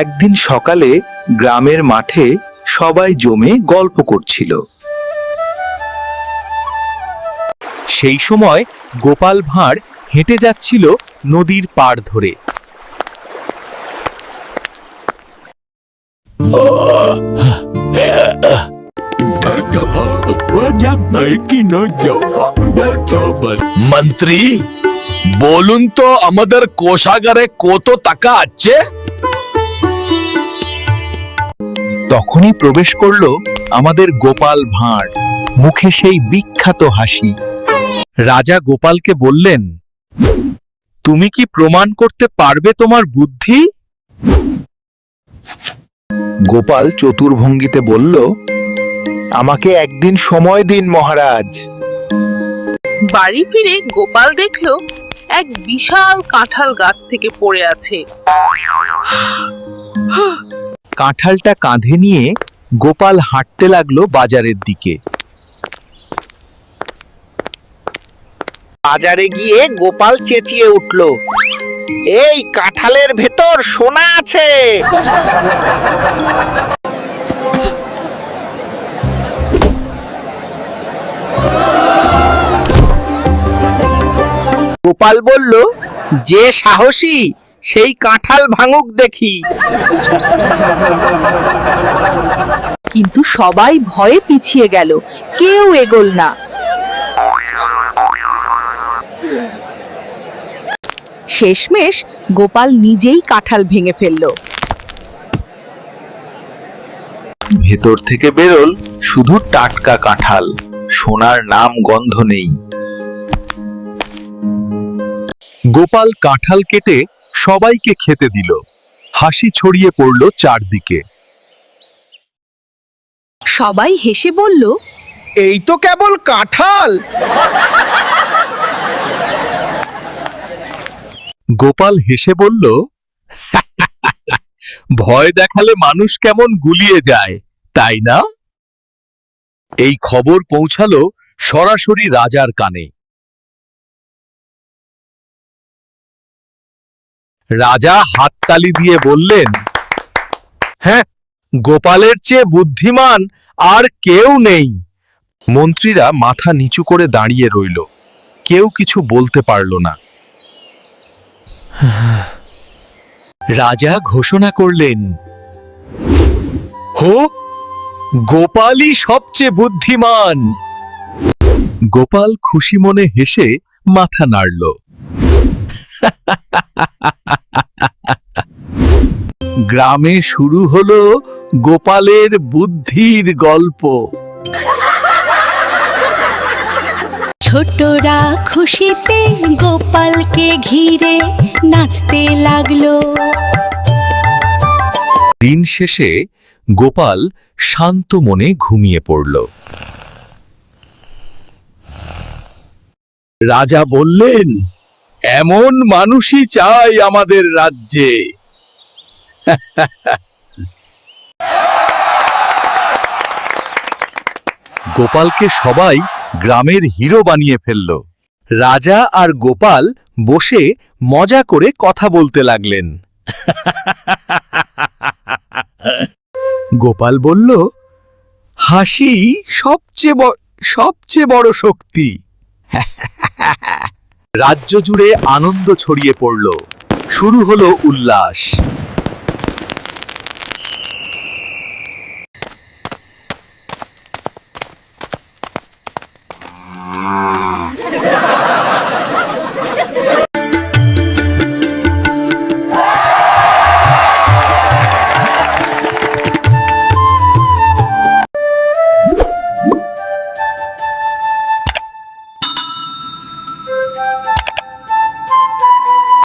একদিন সকালে গ্রামের মাঠে সবাই জমে গল্প করছিল। সেই সময় গোপাল ভাঁড় হেঁটে যাচ্ছিল নদীর পাড় ধরে। মন্ত্রী, বলুন তো আমাদের কোষাগারে কত টাকা আছে? তখনই প্রবেশ করল আমাদের গোপাল ভাঁড়। মুখে সেই বিখ্যাত হাসি। রাজা গোপালকে বললেন, তুমি কি প্রমাণ করতে পারবে তোমার বুদ্ধি? গোপাল চতুর্ভঙ্গিতে বলল, আমাকে একদিন সময় দিন মহারাজ। বাড়ি ফিরে গোপাল দেখল এক বিশাল কাঁঠাল গাছ থেকে পড়ে আছে। কাঁঠালটা কাঁধে নিয়ে গোপাল হাঁটতে লাগল বাজারের দিকে। বাজারে গিয়ে গোপাল চেঁচিয়ে উঠল, এই কাঁঠালের ভেতর সোনা আছে। গোপাল বলল, যে সাহসী সেই কাঁঠাল ভাঙুক দেখি। কিন্তু সবাই ভয়ে পিছিয়ে গেল। কেউ এগোল না। শেষমেশ গোপাল নিজেই কাঁঠাল ভেঙে ফেলল। ভেতর থেকে বেরোল শুধু টাটকা কাঁঠাল। সোনার নাম গন্ধ নেই। গোপাল কাঁঠাল কেটে সবাইকে খেতে দিল। হাসি ছড়িয়ে পড়ল চারদিকে। সবাই হেসে বলল এই তো কেবল কাঁঠাল! গোপাল হেসে বলল ভয় দেখালে মানুষ কেমন গুলিয়ে যায় তাই না? এই খবর পৌঁছালো সরাসরি রাজার কানে। রাজা হাততালি দিয়ে বললেন হ্যাঁ গোপালের চেয়ে বুদ্ধিমান আর কেউ নেই। মন্ত্রীরা মাথা নিচু করে দাঁড়িয়ে রইল। কেউ কিছু বলতে পারল না। রাজা ঘোষণা করলেন, হো, গোপালই সবচেয়ে বুদ্ধিমান। গোপাল খুশি মনে হেসে মাথা নাড়ল। গ্রামে শুরু হলো গোপালের বুদ্ধির গল্প। ছোটরা খুশিতে গোপালকে ঘিরে নাচতে লাগল। দিন শেষে গোপাল শান্ত মনে ঘুমিয়ে পড়ল। রাজা বললেন এমন মানুষই চাই আমাদের রাজ্যে। গোপালকে সবাই গ্রামের হিরো বানিয়ে ফেলল। রাজা আর গোপাল বসে মজা করে কথা বলতে লাগলেন। গোপাল বলল, হাসি সবচেয়ে সবচেয়ে বড় শক্তি। রাজ্য জুড়ে আনন্দ ছড়িয়ে পড়ল। শুরু হলো উল্লাস।